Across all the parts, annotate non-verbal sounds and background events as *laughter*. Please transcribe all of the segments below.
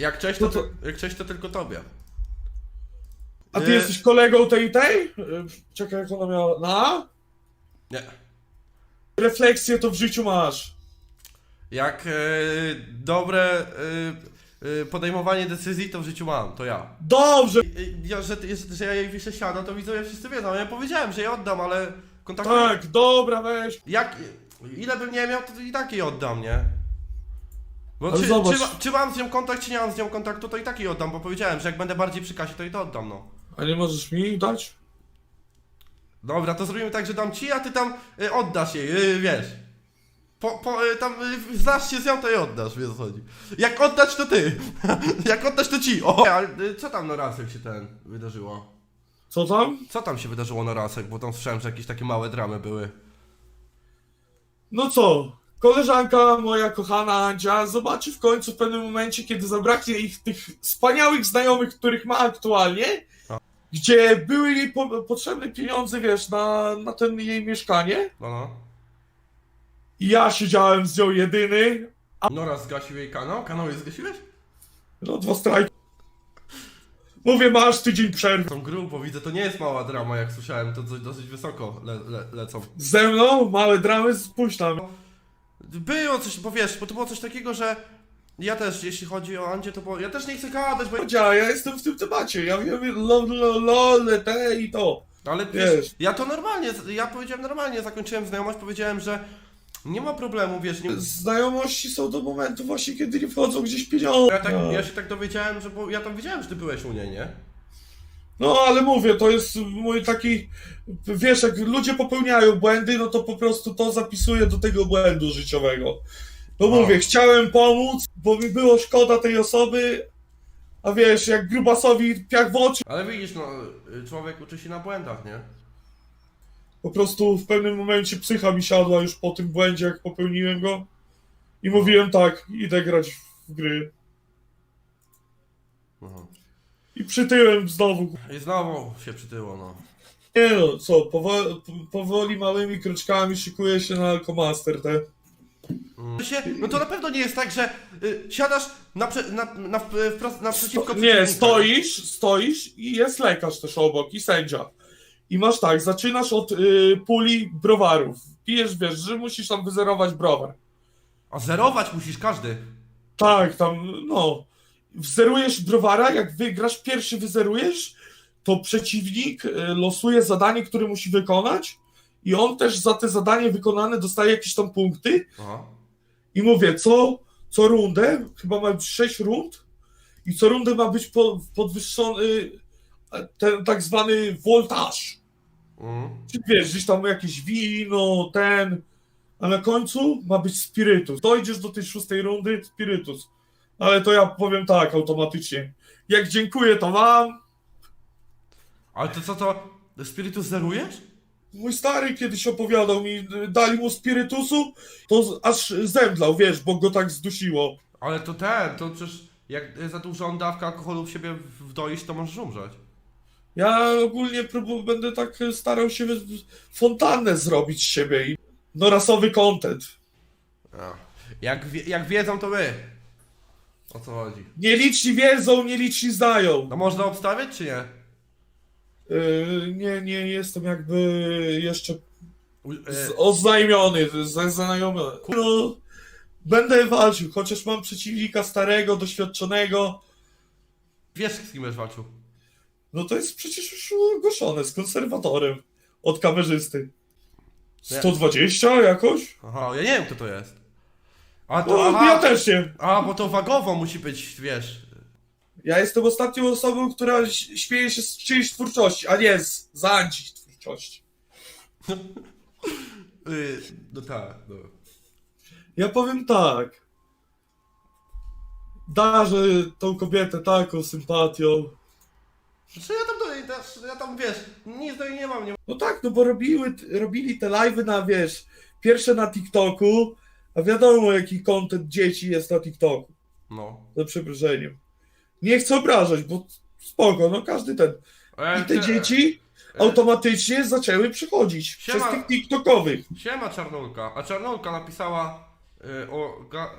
Jak cześć to, No to- jak cześć to tylko tobie. A ty Nie. jesteś kolegą tej i tej? Y, Czekaj, jak ona miała. Na? Nie. Refleksję to w życiu masz. Jak e, dobre e, e, podejmowanie decyzji to w życiu mam, to ja. Dobrze! E, Ja, że, że, że ja jej wiszę siano, to widzowie wszyscy wiedzą. Ja powiedziałem, że je oddam, ale kontaktu... Tak, dobra, weź. Jak, ile bym nie miał, to i tak jej oddam, nie? Ale czy, zobacz. czy, czy mam z nią kontakt, czy nie mam z nią kontaktu, to i tak jej oddam, bo powiedziałem, że jak będę bardziej przy kasie, to i to oddam, no. A nie możesz mi dać? Dobra, to zrobimy tak, że dam ci, a ty tam y, oddasz jej, y, wiesz. Po, po, y, tam y, znasz się z nią, to jej oddasz, wiesz o co chodzi. Jak oddać, to ty. *laughs* Jak oddać, to ci. O, ale y, co tam na rasek się ten wydarzyło? Co tam? Co tam się wydarzyło na rasek, bo tam słyszałem, że jakieś takie małe dramy były. No co? Koleżanka moja kochana Andzia zobaczy w końcu w pewnym momencie, kiedy zabraknie ich tych wspaniałych znajomych, których ma aktualnie, A. gdzie były jej po potrzebne pieniądze, wiesz, na, na ten jej mieszkanie. No, no. I ja siedziałem z nią jedyny. Nora zgasił jej kanał? Kanał jej zgasiłeś? No, dwa strajki. Mówię, masz tydzień przerwy. Tą grubo, widzę, to nie jest mała drama, jak słyszałem, to dosyć wysoko le, le, lecą. Ze mną małe dramy, spójrz. Było coś, bo wiesz, bo to było coś takiego, że ja też, jeśli chodzi o Andzie, to było, ja też nie chcę gadać, bo... Andzia, ja jestem w tym temacie. Ja wiem, lo, lo, lol, te i to. Ale Wiesz. wiesz, ja to normalnie, ja powiedziałem normalnie, zakończyłem znajomość, powiedziałem, że nie ma problemu, wiesz, nie... Znajomości są do momentu właśnie, kiedy nie wchodzą gdzieś pieniądze. Ja, tak, ja się tak dowiedziałem, że bo ja tam wiedziałem, że ty byłeś u niej, nie? No, ale mówię, to jest mój taki, wiesz, jak ludzie popełniają błędy, no to po prostu to zapisuję do tego błędu życiowego. No A. mówię, chciałem pomóc, bo mi było szkoda tej osoby, a wiesz, jak grubasowi piach w oczy, Ale widzisz, no, człowiek uczy się na błędach, nie? po prostu w pewnym momencie psycha mi siadła już po tym błędzie, jak popełniłem go i mówiłem tak, idę grać w gry. Aha. I przytyłem znowu. I znowu się przytyło, no. Nie no, co, powoli, powoli małymi kroczkami szykuję się na Alkomaster, te. Mm. Się, no to na pewno nie jest tak, że y, siadasz na, prze, na, na, wprost, naprzeciwko nie, przeciwnika. stoisz, stoisz i jest lekarz też obok i sędzia. I masz tak, zaczynasz od y, puli browarów. Pijesz, wiesz, że musisz tam wyzerować browar. A zerować musisz każdy. Tak, tam, no. Wzerujesz browara, jak wygrasz, pierwszy wyzerujesz, to przeciwnik y, losuje zadanie, które musi wykonać i on też za te zadanie wykonane dostaje jakieś tam punkty Aha. i mówię, co, co rundę, chyba ma być 6 rund i co rundę ma być po, podwyższony e, ten tak zwany voltaż. Mm. Czyli wiesz, gdzieś tam jakieś wino, ten, a na końcu ma być spirytus. Dojdziesz do tej szóstej rundy, spirytus. Ale to ja powiem tak, automatycznie. Jak dziękuję, to mam. Ale to co to? Spirytus zerujesz? Mój stary kiedyś opowiadał mi, dali mu spirytusu, to z- aż zemdlał, wiesz, bo go tak zdusiło. Ale to ten, to przecież jak za dużą dawkę alkoholu w siebie wdoisz, to możesz umrzeć. Ja ogólnie próbu- będę tak starał się w- fontannę zrobić z siebie i no rasowy content. A. Jak, wie, jak wiedzą, to my. O co chodzi? Nieliczni wiedzą, nieliczni znają. No można obstawiać, czy nie? Yy, nie, nie jestem jakby jeszcze U- z, e, oznajomiony, z- zaznajomiony. No, będę walczył, chociaż mam przeciwnika starego, doświadczonego. wiesz, z kim będziesz walczył? No to jest przecież już ogłoszone z konserwatorem od kamerzysty. 120 jakoś? Aha, ja nie wiem, kto to jest. A to, No, aha, ja też nie. A, bo to wagowo musi być, wiesz. Ja jestem ostatnią osobą, która ś- śmieje się z czyjejś twórczości, a nie z, z Andzi twórczości. Yy, no tak, no. Ja powiem tak. Darzę tą kobietę taką sympatią. Znaczy ja tam, do, ja, ja tam, wiesz, nic do niej nie mam, nie No tak, no bo robiły, robili te live'y na, wiesz, pierwsze na TikToku, a wiadomo jaki content dzieci jest na TikToku, No. za przeproszeniem. Nie chcę obrażać, bo spoko, no każdy ten. E, I te dzieci e, automatycznie zaczęły przychodzić Siema. przez tych TikTokowych. Siema Czarnulka. A Czarnulka napisała y, o... Ga...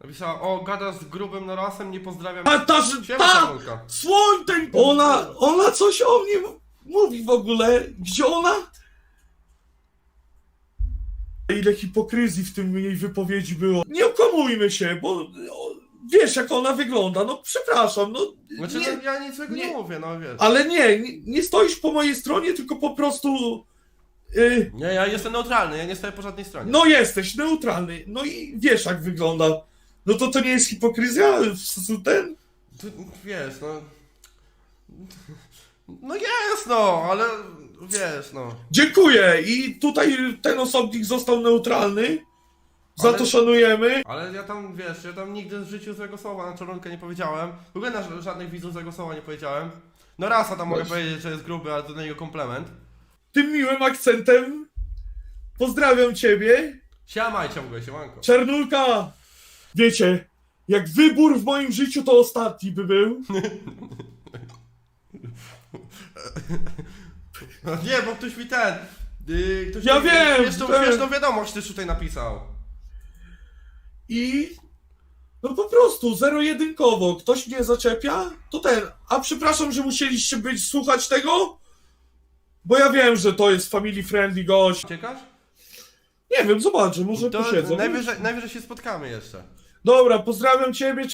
Napisała, o, gada z grubym Norasem, nie pozdrawiam. A ta, Siema, ta, słoń ten, ona, ona coś o mnie mówi w ogóle, gdzie ona? Ile hipokryzji w tym jej wypowiedzi było. Nie okłamujmy się, bo wiesz jak ona wygląda, no przepraszam, no Znaczy, nie, no, ja nic złego nie, nie. mówię, no wiesz. ale nie, nie, nie stoisz po mojej stronie, tylko po prostu, y, Nie, ja jestem neutralny, ja nie stoję po żadnej stronie. no jesteś neutralny, no i wiesz jak wygląda. No to to nie jest hipokryzja, w sensu ten? Tu, wiesz, no... No jest, no, ale wiesz, no. Dziękuję i tutaj ten osobnik został neutralny. Za Ale- to szanujemy. Ale ja tam, wiesz, ja tam nigdy w życiu złego słowa na czarunkę nie powiedziałem. W ogóle na ż- żadnych widzów złego słowa nie powiedziałem. No rasa tam mogę Właśnie. powiedzieć, że jest gruby, ale to dla niego komplement. Tym miłym akcentem pozdrawiam ciebie. Siamaj ciągle, siemanko. Czarnulka! Wiecie, jak wybór w moim życiu to ostatni by był. *laughs* *laughs* No nie, bo ktoś mi ten... Yy, ktoś Ja mi, wiem, Śmieszną, wiem. śmieszną wiadomość też tutaj napisał. I no po prostu zero-jedynkowo. Ktoś mnie zaczepia, to ten. A przepraszam, że musieliście być słuchać tego? Bo ja wiem, że to jest family friendly gość. Ciekasz? Nie wiem, zobaczę, może To posiedzę. najwyżej, najwyżej się spotkamy jeszcze. Dobra, pozdrawiam ciebie.